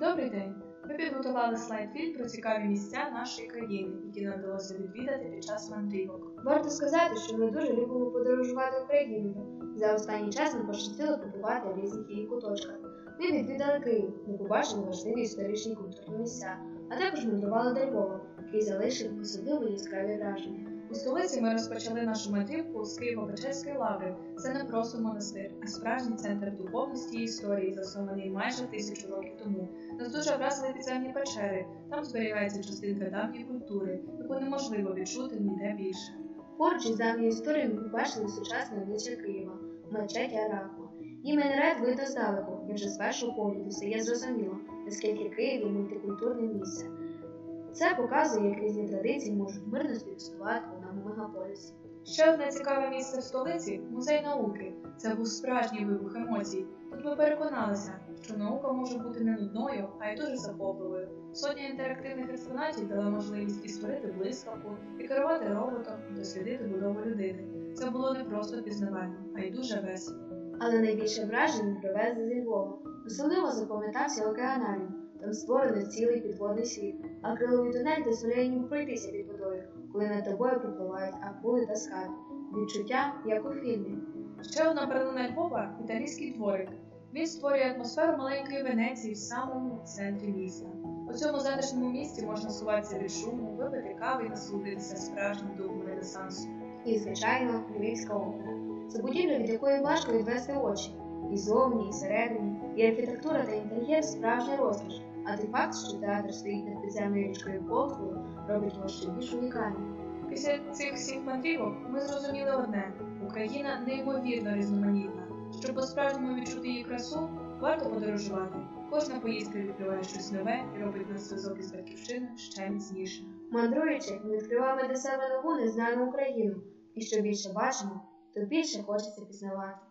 Добрий день! Ми підготували слайд-фільм про цікаві місця нашої країни, які нам вдалося відвідати під час мандрівок. Варто сказати, що ми дуже любимо подорожувати Україною. За останній час нам пощастило побувати в різних її куточках. Ми відвідали Київ, де побачили важливі історичні культурні місця, а також мандрували до Львова, який залишив особливо яскраві враження. У столиці ми розпочали нашу мандрівку з Києво-Печерської лаври. Це не просто монастир, а справжній центр духовності і історії, заснований майже тисячу років тому. Нас дуже вразили підземні печери. Там зберігається частинка давньої культури, яку неможливо відчути ніде більше. Поруч із давньою історією ми побачили сучасне обличчя Києва, мечеть Арахма. Її мінерет видно здалеку, і вже з першого погляду стає зрозуміло, наскільки Київ мультикультурне місце. Це показує, як різні традиції можуть мирно співіснувати в одному мегаполісі. Ще одне цікаве місце в столиці музей науки. Це був справжній вибух емоцій. Тут ми переконалися, що наука може бути не нудною, а й дуже захопливою. Сотня інтерактивних експонатів дала можливість і створити блискавку, і керувати роботом, і дослідити будову людини. Це було не просто пізнавально, а й дуже весело. Але найбільше вражень ми привезли зі Львова. Особливо запам'ятався океанаріум. Там створений цілий підводний світ, а криловий тунель дозволяє їм пройтися під водою, коли над тобою пропливають акули та скарби. Відчуття, як у фільмі. Ще одна перлина Львова італійський дворик. Він створює атмосферу маленької Венеції в самому центрі міста. У цьому затишному місці можна сховатися від шуму, випити кави і насолодитися справжнім духом ренесансу. І, звичайно, Львівська опера. Це будівля, від якої важко відвести очі. І зовні, і всередині, і архітектура та інтер'єр справжня розкіш. А той факт, що театр стоїть над підземною річкою Колкою, робить його ще більш унікальним. Після цих всіх мандрівок ми зрозуміли одне: Україна неймовірно різноманітна. Щоб по-справжньому відчути її красу, варто подорожувати. Кожна поїздка відкриває щось нове і робить наш зв'язок із батьківщиною ще міцнішим. Мандруючи, ми відкриваємо для себе нову незнану Україну. І що більше бачимо, то більше хочеться пізнавати.